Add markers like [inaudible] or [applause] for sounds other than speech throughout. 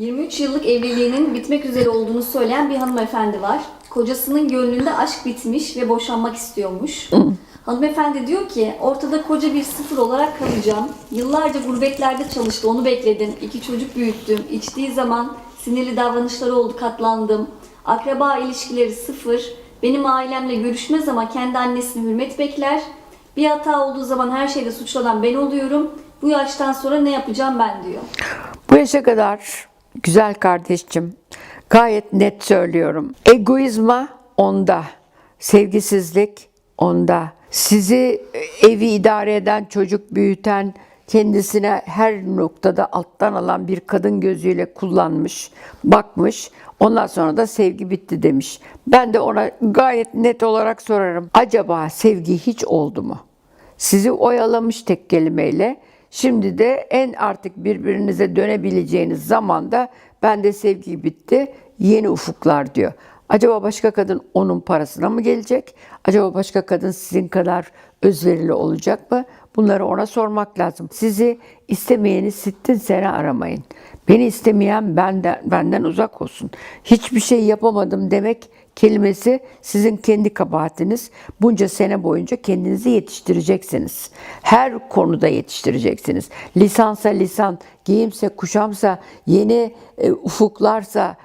23 yıllık evliliğinin bitmek üzere olduğunu söyleyen bir hanımefendi var. Kocasının gönlünde aşk bitmiş ve boşanmak istiyormuş. [laughs] Hanımefendi diyor ki ortada koca bir sıfır olarak kalacağım. Yıllarca gurbetlerde çalıştı onu bekledim. İki çocuk büyüttüm. İçtiği zaman sinirli davranışları oldu katlandım. Akraba ilişkileri sıfır. Benim ailemle görüşmez ama kendi annesine hürmet bekler. Bir hata olduğu zaman her şeyde suçlanan ben oluyorum. Bu yaştan sonra ne yapacağım ben diyor. Bu yaşa kadar güzel kardeşim gayet net söylüyorum. Egoizma onda, sevgisizlik onda. Sizi evi idare eden, çocuk büyüten, kendisine her noktada alttan alan bir kadın gözüyle kullanmış, bakmış. Ondan sonra da sevgi bitti demiş. Ben de ona gayet net olarak sorarım. Acaba sevgi hiç oldu mu? Sizi oyalamış tek kelimeyle. Şimdi de en artık birbirinize dönebileceğiniz zamanda ben de sevgi bitti, yeni ufuklar diyor. Acaba başka kadın onun parasına mı gelecek? Acaba başka kadın sizin kadar özverili olacak mı? Bunları ona sormak lazım. Sizi istemeyeni sittin sene aramayın. Beni istemeyen benden, benden uzak olsun. Hiçbir şey yapamadım demek kelimesi sizin kendi kabahatiniz. Bunca sene boyunca kendinizi yetiştireceksiniz. Her konuda yetiştireceksiniz. Lisansa lisan, giyimse kuşamsa, yeni e, ufuklarsa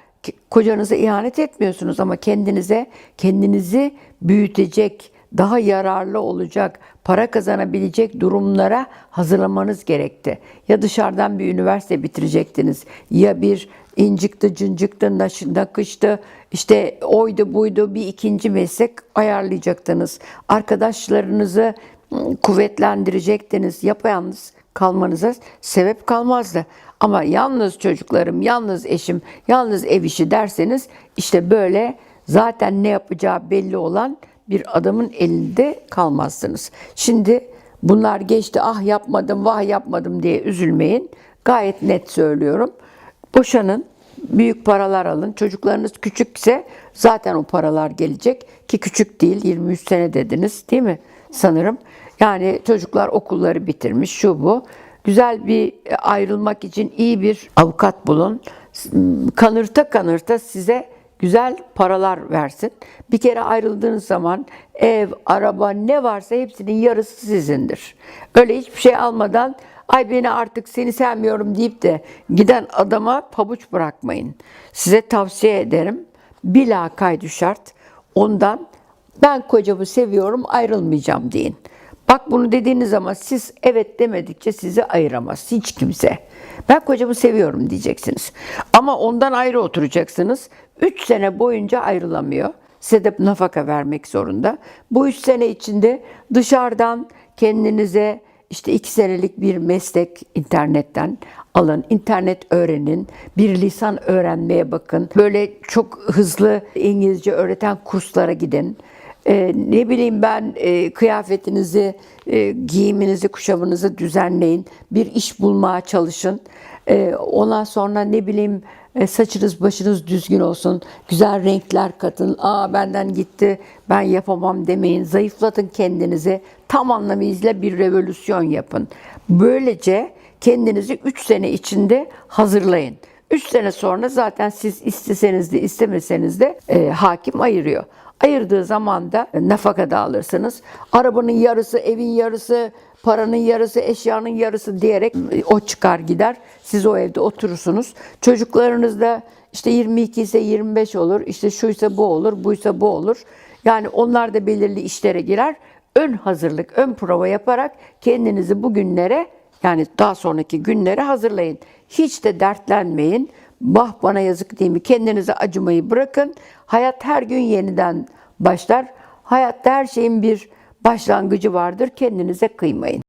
kocanıza ihanet etmiyorsunuz ama kendinize kendinizi büyütecek, daha yararlı olacak, para kazanabilecek durumlara hazırlamanız gerekti. Ya dışarıdan bir üniversite bitirecektiniz ya bir incikti, cıncıktı, nakıştı, işte oydu buydu bir ikinci meslek ayarlayacaktınız. Arkadaşlarınızı ım, kuvvetlendirecektiniz. Yapayalnız kalmanıza sebep kalmazdı. Ama yalnız çocuklarım, yalnız eşim, yalnız ev işi derseniz işte böyle zaten ne yapacağı belli olan bir adamın elinde kalmazsınız. Şimdi bunlar geçti ah yapmadım vah yapmadım diye üzülmeyin. Gayet net söylüyorum. Boşanın, büyük paralar alın. Çocuklarınız küçükse zaten o paralar gelecek ki küçük değil 23 sene dediniz değil mi sanırım. Yani çocuklar okulları bitirmiş şu bu. Güzel bir ayrılmak için iyi bir avukat bulun. Kanırta kanırta size güzel paralar versin. Bir kere ayrıldığınız zaman ev, araba ne varsa hepsinin yarısı sizindir. Öyle hiçbir şey almadan ay beni artık seni sevmiyorum deyip de giden adama pabuç bırakmayın. Size tavsiye ederim. Bila kaydı şart. Ondan ben kocamı seviyorum ayrılmayacağım deyin. Bak bunu dediğiniz zaman siz evet demedikçe sizi ayıramaz hiç kimse. Ben kocamı seviyorum diyeceksiniz. Ama ondan ayrı oturacaksınız. 3 sene boyunca ayrılamıyor. Size de nafaka vermek zorunda. Bu 3 sene içinde dışarıdan kendinize işte 2 senelik bir meslek internetten alın. internet öğrenin. Bir lisan öğrenmeye bakın. Böyle çok hızlı İngilizce öğreten kurslara gidin. Ee, ne bileyim ben e, kıyafetinizi, e, giyiminizi, kuşamınızı düzenleyin. Bir iş bulmaya çalışın. Ee, ondan sonra ne bileyim e, saçınız başınız düzgün olsun. Güzel renkler katın. Aa benden gitti ben yapamam demeyin. Zayıflatın kendinizi. Tam anlamıyla bir revolüsyon yapın. Böylece kendinizi 3 sene içinde hazırlayın. 3 sene sonra zaten siz isteseniz de istemeseniz de e, hakim ayırıyor. Ayırdığı zaman da nafaka da alırsınız. Arabanın yarısı, evin yarısı, paranın yarısı, eşyanın yarısı diyerek e, o çıkar gider. Siz o evde oturursunuz. Çocuklarınız da işte 22 ise 25 olur, işte şuysa bu olur, buysa bu olur. Yani onlar da belirli işlere girer. Ön hazırlık, ön prova yaparak kendinizi bugünlere yani daha sonraki günlere hazırlayın. Hiç de dertlenmeyin. Bah bana yazık değil mi? Kendinize acımayı bırakın. Hayat her gün yeniden başlar. Hayatta her şeyin bir başlangıcı vardır. Kendinize kıymayın.